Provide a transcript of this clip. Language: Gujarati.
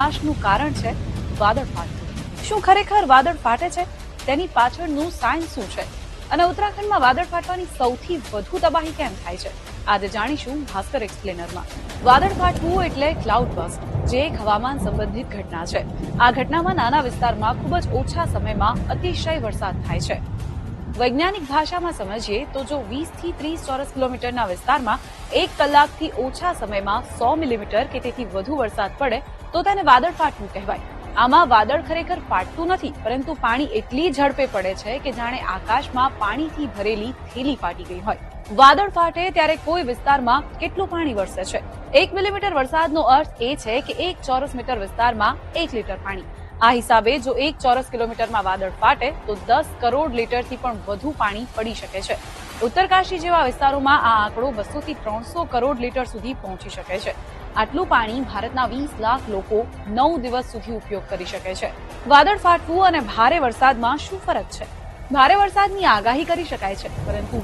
આશનું કારણ છે વાદળ ફાટવું શું ખરેખર વાદળ ફાટે છે? તેની પાછળનું સાયન્સ શું છે? અને ઉત્તરાખંડમાં વાદળ ફાટવાની સૌથી વધુ તબાહી કેમ થાય છે? આજે જાણીશું ભાસ્કર એક્સપ્લેનરમાં. વાદળ ફાટવું એટલે ક્લાઉડ બસ્ટ જે એક હવામાન સંબંધિત ઘટના છે. આ ઘટનામાં નાના વિસ્તારમાં ખૂબ જ ઓછા સમયમાં અતિશય વરસાદ થાય છે. વૈજ્ઞાનિક ભાષામાં સમજીએ તો જો 20 થી ત્રીસ ચોરસ કિલોમીટરના વિસ્તારમાં એક કલાકથી ઓછા સમયમાં સો મિલીમીટર કે તેથી વધુ વરસાદ પડે, તો તેને વાદળ ફાટવું કહેવાય. આમાં વાદળ ખરેખર ફાટતું નથી, પરંતુ પાણી એટલી ઝડપે પડે છે કે જાણે આકાશમાં પાણીથી ભરેલી થેલી ફાટી ગઈ હોય. વાદળ ફાટે ત્યારે કોઈ વિસ્તારમાં કેટલું પાણી વરસે છે? એક મિલીમીટર વરસાદનો અર્થ એ છે કે એક ચોરસ મીટર વિસ્તારમાં એક લીટર પાણી. આ હિસાબે જો એક ચોરસ કિલોમીટરમાં વાદળ ફાટે, તો દસ કરોડ લીટરથી પણ વધુ પાણી પડી શકે છે. ઉત્તરકાશી જેવા વિસ્તારોમાં આ આંકડો બસો થી ત્રણસો કરોડ લીટર સુધી પહોંચી શકે છે. આટલું પાણી ભારતના વીસ લાખ લોકો નવ દિવસ સુધી ઉપયોગ કરી શકે છે. વાદળ ફાટવું અને ભારે વરસાદમાં શું ફરક છે? ભારે વરસાદની આગાહી કરી શકાય છે, પરંતુ